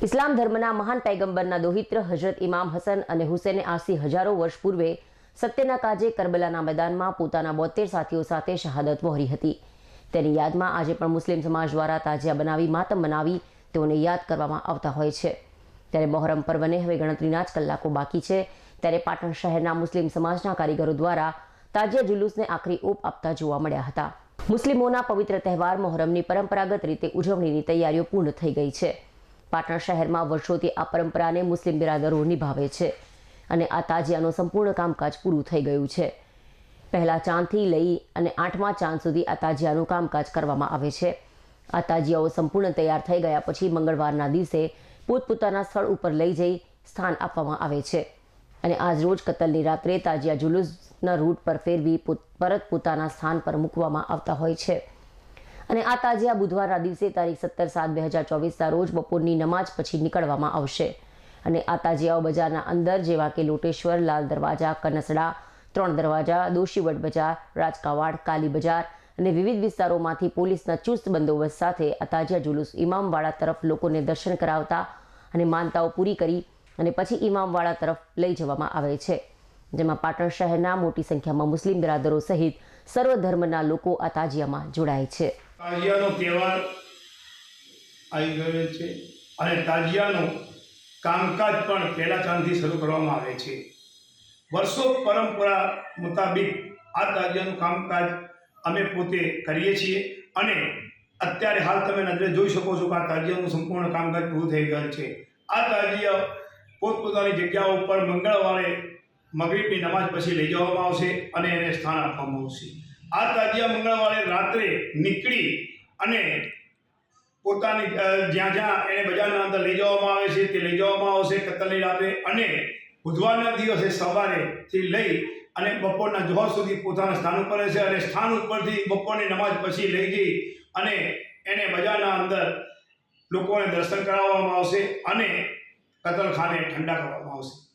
ઇસ્લામ ધર્મના મહાન પૈગંબરના દોહિત્ર હજરત ઇમામ હસન અને હુસેને આજથી હજારો વર્ષ પૂર્વે સત્યના કાજે કરબલાના મેદાનમાં પોતાના બોતેર સાથીઓ સાથે શહાદત વહોરી હતી. તેની યાદમાં આજે પણ મુસ્લિમ સમાજ દ્વારા તાજિયા બનાવી, માતમ મનાવી તેઓને યાદ કરવામાં આવતા હોય છે. ત્યારે મોહરમ પર્વને હવે ગણતરીના જ કલાકો બાકી છે. ત્યારે પાટણ શહેરના મુસ્લિમ સમાજના કારીગરો દ્વારા તાજિયા જુલુસને આખરી ઓપ આપતા જોવા મળ્યા હતા. મુસ્લિમોના પવિત્ર તહેવાર મોહરમની પરંપરાગત રીતે ઉજવણીની તૈયારીઓ પૂર્ણ થઈ ગઈ છે. પાટણ શહેરમાં વર્ષોથી આ પરંપરાને મુસ્લિમ બિરાદરો નિભાવે છે અને આ તાજિયાનું સંપૂર્ણ કામકાજ પૂરું થઈ ગયું છે. પહેલા ચાંદથી લઈ અને આઠમા ચાંદ સુધી આ તાજિયાનું કામકાજ કરવામાં આવે છે. આ તાજિયાઓ સંપૂર્ણ તૈયાર થઈ ગયા પછી મંગળવારના દિવસે પોતપોતાના સ્થળ ઉપર લઈ જઈ સ્થાન આપવામાં આવે છે. અને આજ રોજ કતલની રાત્રે તાજિયા જુલુસના રૂટ પર ફેરવી પરત પોતાના સ્થાન પર મૂકવામાં આવતા હોય છે. અને આ તાજિયા બુધવારના દિવસે તારીખ સત્તર સાત બે હજાર ચોવીસના રોજ બપોરની નમાજ પછી નીકળવામાં આવશે. અને આ તાજિયાઓ બજારના અંદર, જેવા કે લોટેશ્વર, લાલ દરવાજા, કનસડા, ત્રણ દરવાજા, દોશીવટ બજાર, રાજકાવાડ, કાલી બજાર અને વિવિધ વિસ્તારોમાંથી પોલીસના ચુસ્ત બંદોબસ્ત સાથે આ તાજિયા જુલુસ ઇમામવાડા તરફ લોકોને દર્શન કરાવતા અને માનતાઓ પૂરી કરી અને પછી ઇમામવાડા તરફ લઈ જવામાં આવે છે. જેમાં પાટણ શહેરના મોટી સંખ્યામાં મુસ્લિમ બિરાદરો સહિત સર્વ ધર્મના લોકો આ તાજિયામાં જોડાય છે. તાજિયાનો તહેવાર આવી ગયો છે અને તાજિયાનું કામકાજ પણ પહેલા ચાંદથી શરૂ કરવામાં આવે છે. વર્ષો પરંપરા મુતાબિક આ તાજિયાનું કામકાજ અમે પોતે કરીએ છીએ અને અત્યારે હાલ તમે નજરે જોઈ શકો છો કે આ તાજિયાનું સંપૂર્ણ કામકાજ પૂરું થઈ ગયું છે. આ તાજિયા પોતપોતાની જગ્યાઓ ઉપર મંગળવારે મગરીબની નમાજ પછી લઈ જવામાં આવશે અને એને સ્થાન આપવામાં આવશે. આ તાજિયા મંગળવારે રાત્રે નીકળી અને પોતાની જ્યાં જ્યાં એને બજારના અંદર લઈ જવામાં આવે છે તે લઈ જવામાં આવશે કતલની રાત્રે અને બુધવારના દિવસે સવારેથી લઈ અને બપોરના જોહર સુધી પોતાના સ્થાન ઉપર રહેશે અને સ્થાન ઉપરથી બપોરની નમાજ પછી લઈ જઈ અને એને બજારના અંદર લોકોને દર્શન કરાવવામાં આવશે અને કતલખાને ઠંડા કરવામાં આવશે.